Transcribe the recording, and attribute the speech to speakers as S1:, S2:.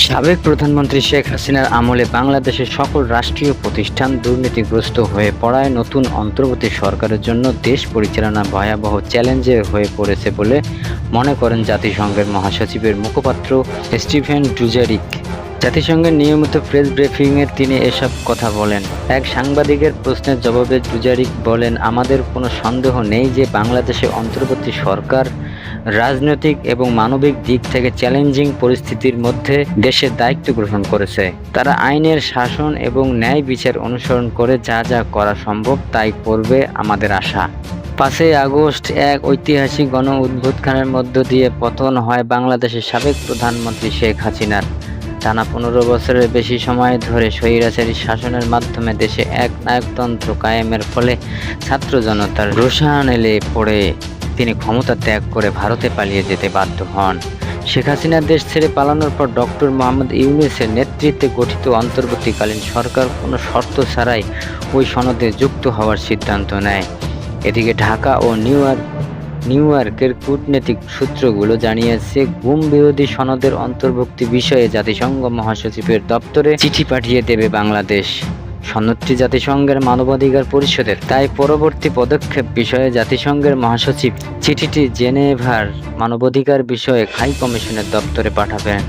S1: সাবেক প্রধানমন্ত্রী শেখ হাসিনার আমলে বাংলাদেশের সকল রাষ্ট্রীয় প্রতিষ্ঠান দুর্নীতিগ্রস্ত হয়ে পড়ায় নতুন অন্তর্বর্তী সরকারের জন্য দেশ পরিচালনা ভয়াবহ চ্যালেঞ্জে হয়ে পড়েছে বলে মনে করেন জাতিসংঘের মহাসচিবের মুখপাত্র স্টিফেন ডুজারিক। জাতিসংঘের নিয়মিত প্রেস ব্রিফিংয়ে তিনি এসব কথা বলেন। এক সাংবাদিকের প্রশ্নের জবাবে ডুজারিক বলেন, আমাদের কোনো সন্দেহ নেই যে বাংলাদেশে অন্তর্বর্তী সরকার রাজনৈতিক এবং মানবিক দিক থেকে চ্যালেঞ্জিং পরিস্থিতির মধ্যে দেশের দায়িত্ব গ্রহণ করেছে। তারা আইনের শাসন এবং ন্যায় বিচার অনুসরণ করে যা যা করা সম্ভব তাই করবে আমাদের আশা। পাঁচই আগস্ট এক ঐতিহাসিক গণ উদ্বোধনের মধ্য দিয়ে পতন হয় বাংলাদেশের সাবেক প্রধানমন্ত্রী শেখ হাসিনার। টানা পনেরো বছরের বেশি সময় ধরে স্বৈরাচারী শাসনের মাধ্যমে দেশে এক নায়কতন্ত্র কায়েমের ফলে ছাত্র জনতার রোষান এলে পড়ে। তিনি ক্ষমতা ত্যাগ করে ভারতে পালিয়ে যেতে বাধ্য হন। শেখ হাসিনা দেশ ছেড়ে পালানোর পর ডক্টর মোহাম্মদ ইউনুসের নেতৃত্বে গঠিত অন্তর্বর্তীকালীন সরকার কোনো শর্ত ছাড়াই ওই সনদে যুক্ত হওয়ার সিদ্ধান্ত নেয়। এদিকে ঢাকা ও নিউ ইয়র্ক, নিউ ইয়র্কের কূটনৈতিক সূত্রগুলো জানিয়েছে, গুম বিরোধী সনদের অন্তর্ভুক্তি বিষয়ে জাতিসংঘ মহাসচিবের দপ্তরে চিঠি পাঠিয়ে দেবে বাংলাদেশ। সনদটি জাতিসংঘের মানবাধিকার পরিষদের তাই পরবর্তী পদক্ষেপ বিষয়ে জাতিসংঘের মহাসচিব চিঠিটি জেনেভার মানবাধিকার বিষয়ে হাই কমিশনের দপ্তরে পাঠাবেন।